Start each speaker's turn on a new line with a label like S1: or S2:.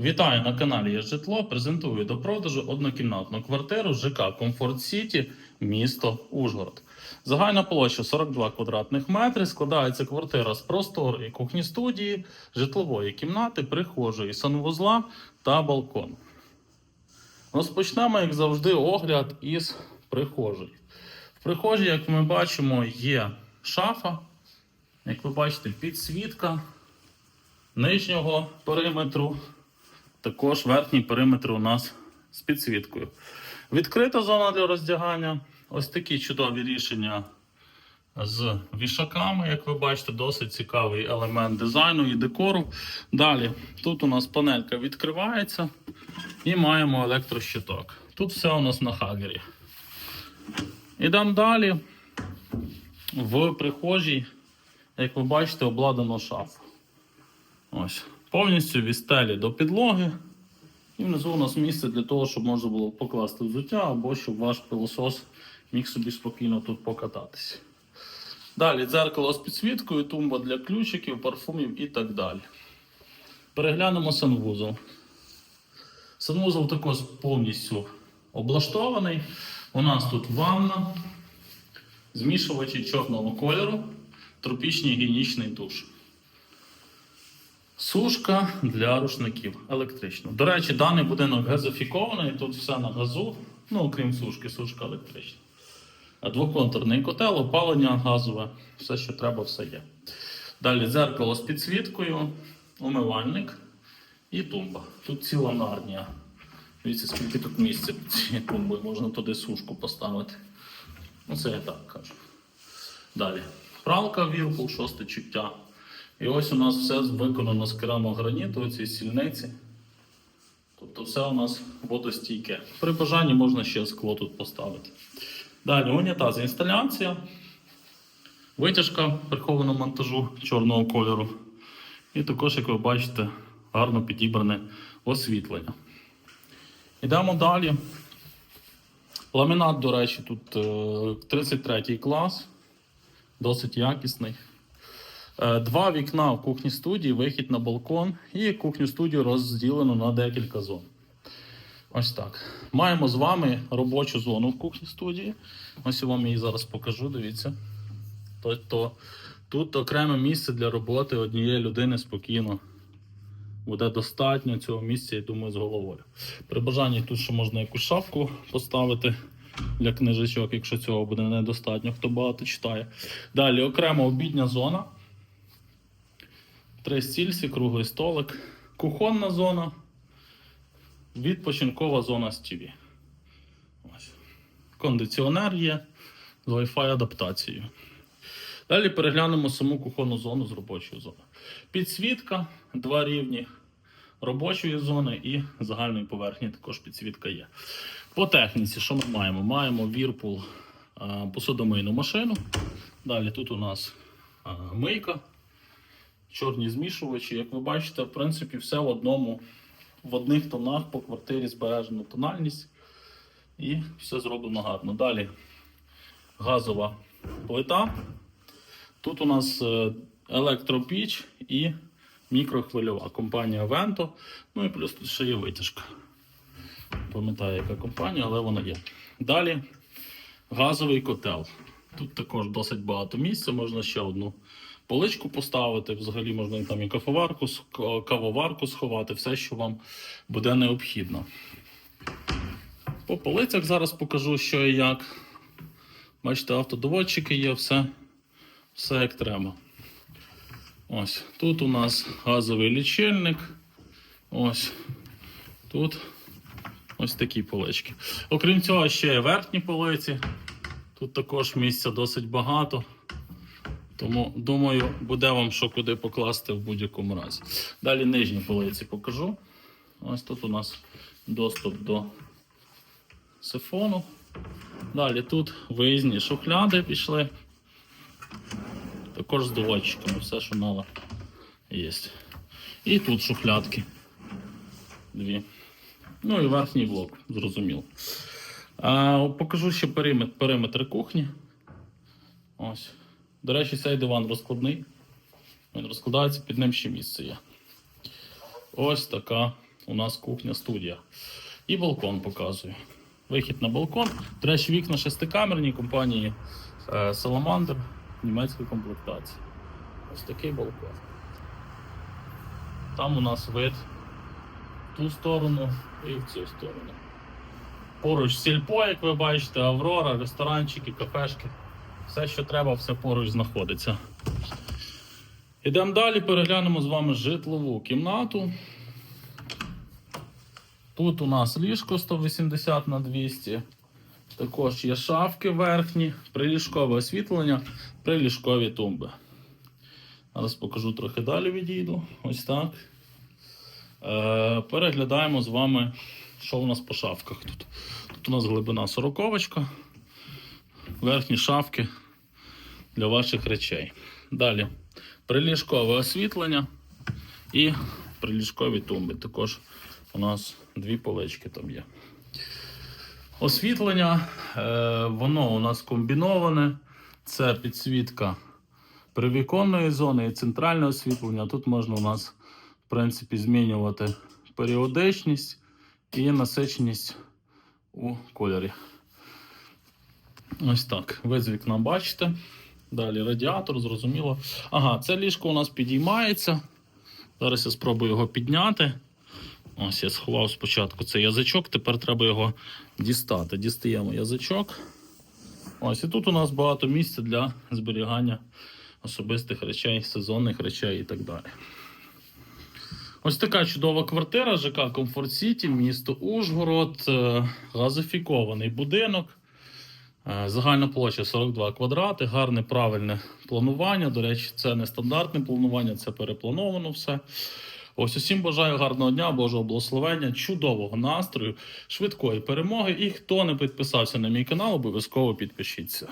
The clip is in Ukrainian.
S1: Вітаю на каналі «Є житло. Презентую до продажу однокімнатну квартиру ЖК Комфорт Сіті, місто Ужгород. Загальна площа 42 квадратних метри. Складається квартира з просторої кухні студії, житлової кімнати, прихожої, санвузла та балкону. Розпочнемо, як завжди, огляд із прихожої. В прихожій, як ми бачимо, є шафа. Як ви бачите, підсвітка нижнього периметру. Також верхній периметр у нас з підсвіткою. Відкрита зона для роздягання. Ось такі чудові рішення з вішаками, як ви бачите, досить цікавий елемент дизайну і декору. Далі, тут у нас панелька відкривається і маємо електрощиток. Тут все у нас на хагері. Ідемо далі. В прихожій, як ви бачите, обладнано шафу. Ось. Повністю від стелі до підлоги. І внизу у нас місце для того, щоб можна було покласти взуття або щоб ваш пилосос міг собі спокійно тут покататися. Далі дзеркало з підсвіткою, тумба для ключиків, парфумів і так далі. Переглянемо санвузол. Санвузол також повністю облаштований. У нас тут ванна, змішувачі чорного кольору, тропічний гігієнічний душ. Сушка для рушників електрична. До речі, даний будинок газофікований, тут все на газу, ну окрім сушки, сушка електрична. Двоконтурний котел, опалення газове, все, що треба, все є. Далі дзеркало з підсвіткою, умивальник і тумба. Тут ціла нарнія. Дивіться, скільки тут місця під цією тумбою, можна туди сушку поставити. Ну, це я так кажу. Далі. Пралка Whirlpool, шосте чуття. І ось у нас все виконано з керамограніту, ці сільниці. Тобто все у нас водостійке. При бажанні можна ще скло тут поставити. Далі унітаз інсталяція. Витяжка прихованого монтажу чорного кольору. І також, як ви бачите, гарно підібране освітлення. Йдемо далі. Ламінат, до речі, тут е, 33 клас, досить якісний. Е, Два вікна в кухні студії, вихід на балкон, і кухню студію розділено на декілька зон. Ось так. Маємо з вами робочу зону в кухні студії. Ось я вам її зараз покажу, дивіться. Тобто тут окреме місце для роботи однієї людини спокійно. Буде достатньо цього місця, я думаю, з головою. При бажанні тут ще можна якусь шафку поставити для книжечок, якщо цього буде недостатньо, хто багато читає. Далі окремо обідня зона. Три стільці, круглий столик, кухонна зона, відпочинкова зона з ТВ. Кондиціонер є з Wi-Fi адаптацією. Далі переглянемо саму кухонну зону з робочої зони. Підсвітка, два рівні робочої зони і загальної поверхні також підсвітка є. По техніці, що ми маємо? Маємо Whirlpool посудомийну машину. Далі тут у нас мийка чорні змішувачі. Як ви бачите, в принципі, все в одному, в одних тонах по квартирі збережена тональність і все зроблено гарно. Далі газова плита. Тут у нас е, електропіч і мікрохвильова компанія Vento. Ну і плюс тут ще є витяжка. Пам'ятаю, яка компанія, але вона є. Далі газовий котел. Тут також досить багато місця, можна ще одну поличку поставити. Взагалі можна там і кафоварку, кавоварку сховати, все, що вам буде необхідно. По полицях зараз покажу, що і як. Бачите, автодоводчики є, все, все як треба. Ось тут у нас газовий лічильник. Ось тут ось такі полички. Окрім цього, ще є верхні полиці. Тут також місця досить багато. Тому, думаю, буде вам що куди покласти в будь-якому разі. Далі нижні полиці покажу. Ось тут у нас доступ до сифону. Далі тут виїзні шухляди пішли. Також з доводчиками, все, що надо, є. І тут шухлядки. Дві. Ну і верхній блок, зрозуміло. А, покажу ще периметр, периметр кухні. Ось. До речі, цей диван розкладний. Він розкладається, під ним ще місце є. Ось така у нас кухня-студія. І балкон показую. Вихід на балкон. До речі, вікна шестикамерні компанії е, Salamander німецької комплектації. Ось такий балкон. Там у нас вид в ту сторону і в цю сторону. Поруч сільпо, як ви бачите, Аврора, ресторанчики, кафешки. Все, що треба, все поруч знаходиться. Ідемо далі, переглянемо з вами житлову кімнату. Тут у нас ліжко 180 на 200. Також є шафки верхні, приліжкове освітлення, приліжкові тумби. Зараз покажу трохи далі відійду. Ось так. Е, переглядаємо з вами, що у нас по шафках тут. Тут у нас глибина сороковочка, верхні шафки для ваших речей. Далі приліжкове освітлення і приліжкові тумби. Також у нас дві полички там є. Освітлення, е, воно у нас комбіноване. Це підсвітка привіконної зони і центральне освітлення. Тут можна у нас, в принципі, змінювати періодичність і насиченість у кольорі. Ось так. Ви з вікна бачите. Далі радіатор, зрозуміло. Ага, це ліжко у нас підіймається. Зараз я спробую його підняти. Ось я сховав спочатку цей язичок, тепер треба його дістати. Дістаємо язичок. Ось і тут у нас багато місця для зберігання особистих речей, сезонних речей і так далі. Ось така чудова квартира ЖК Комфорт Сіті, місто Ужгород, е, газифікований будинок. Е, Загальна площа 42 квадрати, гарне правильне планування. До речі, це не стандартне планування, це переплановано все. Ось усім бажаю гарного дня, Божого благословення, чудового настрою, швидкої перемоги. І хто не підписався на мій канал, обов'язково підпишіться.